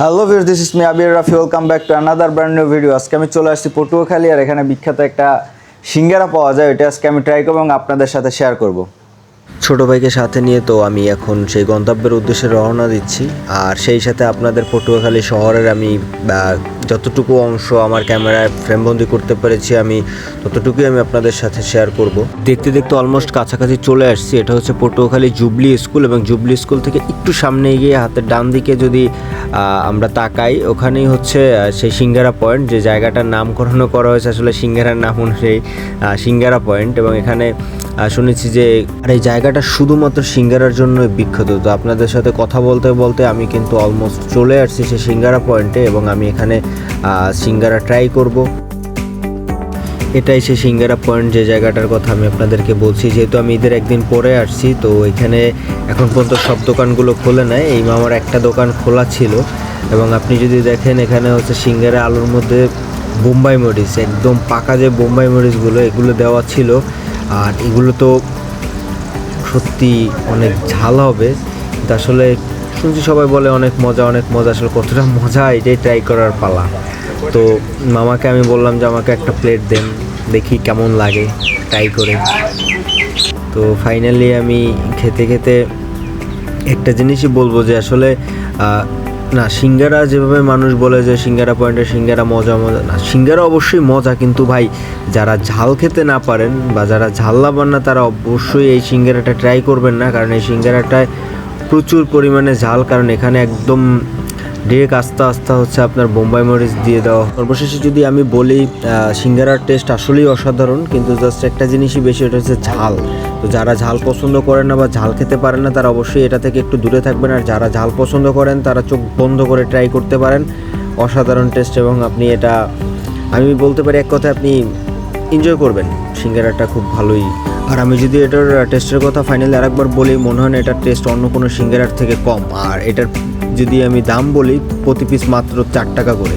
Hello viewers this is me Abir Rafi welcome back to another brand new video আজকে আমি চলে আসছি পটুয়াখালী, আর এখানে বিখ্যাত একটা সিঙ্গারা পাওয়া যায়। ওইটা আজকে আমি ট্রাই করব এবং আপনাদের সাথে শেয়ার করব। ছোট ভাইকে সাথে নিয়ে তো আমি এখন সেই গন্তব্যের উদ্দেশ্যে রওনা দিচ্ছি। আর সেই সাথে আপনাদের পটুয়াখালী শহরের আমি যতটুকু অংশ আমার ক্যামেরায় ফ্রেমবন্দি করতে পেরেছি, আমি ততটুকুই আমি আপনাদের সাথে শেয়ার করব। দেখতে দেখতে অলমোস্ট কাছাকাছি চলে আসছি। এটা হচ্ছে পটুয়াখালী জুবলি স্কুল এবং জুবলি স্কুল থেকে একটু সামনে গিয়ে হাতের ডান দিকে যদি আমরা তাকাই, ওখানেই হচ্ছে সেই সিঙ্গারা পয়েন্ট। যে জায়গাটার নামকরণও করা হয়েছে আসলে সিঙ্গারার নাম অনুযায়ী সিঙ্গারা পয়েন্ট এবং এখানে শুনেছি যে আর এই জায়গাটা শুধুমাত্র সিঙ্গারার জন্য বিখ্যাত। তো আপনাদের সাথে কথা বলতে বলতে আমি কিন্তু অলমোস্ট চলে আসছি সেই সিঙ্গারা পয়েন্টে এবং আমি এখানে সিঙ্গারা ট্রাই করব। এটাই সেই সিঙ্গারা পয়েন্ট যে জায়গাটার কথা আমি আপনাদেরকে বলছি। যেহেতু আমি ঈদের একদিন পরে আসছি, তো এখানে এখন পর্যন্ত সব দোকানগুলো খোলে নাই। এই মামার একটা দোকান খোলা ছিল। এবং আপনি যদি দেখেন, এখানে হচ্ছে সিঙ্গারা আলুর মধ্যে বোম্বাই মরিচ, একদম পাকা যে বোম্বাই মরিচগুলো, এগুলো দেওয়া ছিল। আর এগুলো তো সত্যি অনেক ঝাল হবে। কিন্তু আসলে শুনছি সবাই বলে অনেক মজা অনেক মজা। আসলে কতটা মজা, এটাই ট্রাই করার পালা। তো মামাকে আমি বললাম যে আমাকে একটা প্লেট দেন, দেখি কেমন লাগে ট্রাই করে। তো ফাইনালি আমি খেতে খেতে একটা জিনিসই বলব যে আসলে না, সিঙ্গারা যেভাবে মানুষ বলে যে সিঙ্গারা পয়েন্টে সিঙ্গারা মজা মজা, না, সিঙ্গারা অবশ্যই মজা, কিন্তু ভাই যারা ঝাল খেতে না পারেন বা যারা ঝাল লাভান না, তারা অবশ্যই এই সিঙ্গারাটা ট্রাই করবেন না, কারণ এই সিঙ্গারাটায় প্রচুর পরিমাণে ঝাল, কারণ এখানে একদম ডিরেক্ট আস্তে আস্তে হচ্ছে আপনার বোম্বাই মরিচ দিয়ে দেওয়া। সর্বশেষে যদি আমি বলি সিঙ্গারার টেস্ট আসলেই অসাধারণ, কিন্তু জাস্ট একটা জিনিসই বেশি, ওটা হচ্ছে ঝাল। তো যারা ঝাল পছন্দ করেন না বা ঝাল খেতে পারেন না, তারা অবশ্যই এটা থেকে একটু দূরে থাকবেন। আর যারা ঝাল পছন্দ করেন, তারা চোখ বন্ধ করে ট্রাই করতে পারেন। অসাধারণ টেস্ট এবং আপনি এটা, আমি বলতে পারি এক কথায় আপনি এনজয় করবেন। সিঙ্গারাটা খুব ভালোই। আর আমি যদি এটার টেস্টের কথা ফাইনালি আরেকবার বলি, মনে হয় না এটার টেস্ট অন্য কোনো সিঙ্গারার থেকে কম। আর এটার যদি আমি দাম বলি প্রতি পিস মাত্র চার টাকা করে।